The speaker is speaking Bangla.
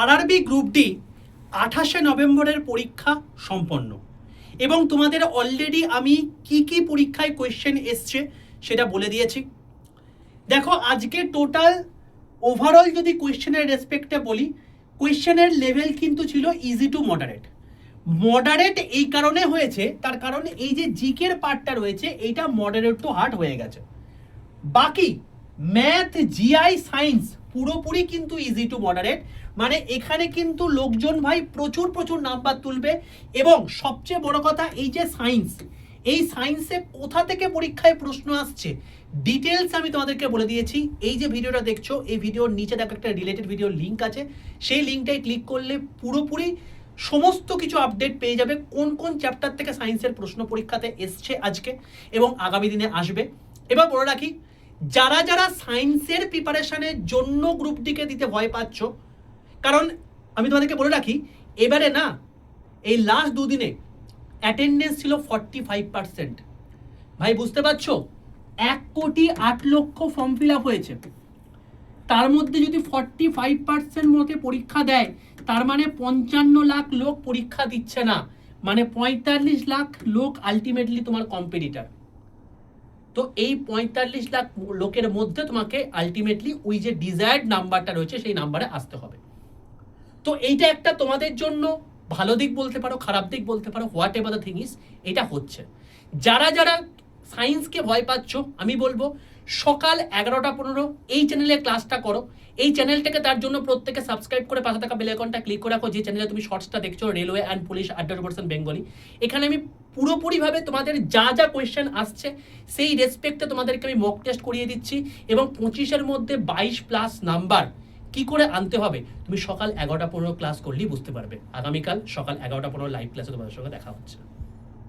আরআরবি গ্রুপ ডি আঠাশে নভেম্বরের পরীক্ষা সম্পন্ন। এবং তোমাদের অলরেডি আমি কি কি পরীক্ষায় কোয়েশ্চেন এসছে সেটা বলে দিয়েছি। দেখো, আজকে টোটাল ওভারঅল যদি কোয়েশ্চেনের রেসপেক্টে বলি কোয়েশ্চেনের লেভেল কিন্তু ছিল ইজি টু মডারেট মডারেট এই কারণে হয়েছে, তার কারণ এই যে জিকের পার্টটা রয়েছে, এইটা মডারেট টু হার্ড হয়ে গেছে। বাকি ম্যাথ জিআই সায়েন্স পুরোপুরি কিন্তু ইজি টু মডারেট মানে এখানে কিন্তু লোকজন ভাই প্রচুর প্রচুর নাম্বার তুলবে এবং সবচেয়ে বড় কথা এই যে সায়েন্স এই সায়েন্সে কোথা থেকে পরীক্ষায় প্রশ্ন আসছে ডিটেলস আমি তোমাদেরকে বলে দিয়েছি। এই যে ভিডিওটা দেখছ, এই ভিডিওর নিচে দেখো একটা রিলেটেড ভিডিওর লিঙ্ক আছে। সেই লিঙ্কটাই ক্লিক করলে পুরোপুরি সমস্ত কিছু আপডেট পেয়ে যাবে কোন কোন চ্যাপ্টার থেকে সায়েন্সের প্রশ্ন পরীক্ষাতে এসছে আজকে এবং আগামী দিনে আসবে। এবার বলে রাখি যারা যারা সায়েন্সের প্রিপারেশনের জন্য গ্রুপ ডিকে দিতে ভয় পাচ্ছ, কারণ আমি তোমাদেরকে বলে রাখি, এবারে না, এই লাস্ট দুদিনে অ্যাটেন্ডেন্স ছিল ফর্টি ফাইভ পার্সেন্ট ভাই, বুঝতে পারছ? এক কোটি আট লক্ষ ফর্ম ফিল আপ হয়েছে। তার মধ্যে যদি ফর্টি ফাইভ পার্সেন্ট মতে পরীক্ষা দেয়, তার মানে পঞ্চান্ন লাখ লোক পরীক্ষা দিচ্ছে না। মানে পঁয়তাল্লিশ লাখ লোক আলটিমেটলি তোমার কম্পিটিটার তো এই পঁয়তাল্লিশ লাখ লোকের মধ্যে তোমাকে আলটিমেটলি ওই যে ডিজায়ার্ড নাম্বারটা রয়েছে, সেই নাম্বারে আসতে হবে। তো এইটা একটা তোমাদের জন্য ভালো দিক বলতে পারো, খারাপ দিক বলতে পারো whatever the thing is এটা হচ্ছে। যারা যারা সায়েন্সকে ভয় পাচ্ছ, আমি বলব, সকাল এগারোটা পনেরো, এই চ্যানেলে ক্লাসটা করো। এই চ্যানেলটাকে তার জন্য প্রত্যেকে সাবস্ক্রাইব করে পাশে থাকা বেল আইকনটা ক্লিক করে রাখো, যে চ্যানেলে তুমি শর্টসটা দেখছ রেলওয়ে অ্যান্ড পুলিশ আড্ডা পার্সেন্ট বেঙ্গলি এখানে আমি পুরোপুরিভাবে তোমাদের যা যা কোয়েশ্চেন আসছে, সেই রেসপেক্টে তোমাদেরকে আমি মক টেস্ট করিয়ে দিচ্ছি এবং পঁচিশের মধ্যে বাইশ প্লাস নাম্বার কি করে আনতে হবে, তুমি সকাল এগারোটা পনেরো ক্লাস করলেই বুঝতে পারবে। আগামীকাল সকাল এগারোটা পনেরো লাইভ ক্লাসে তোমাদের সঙ্গে দেখা হচ্ছে।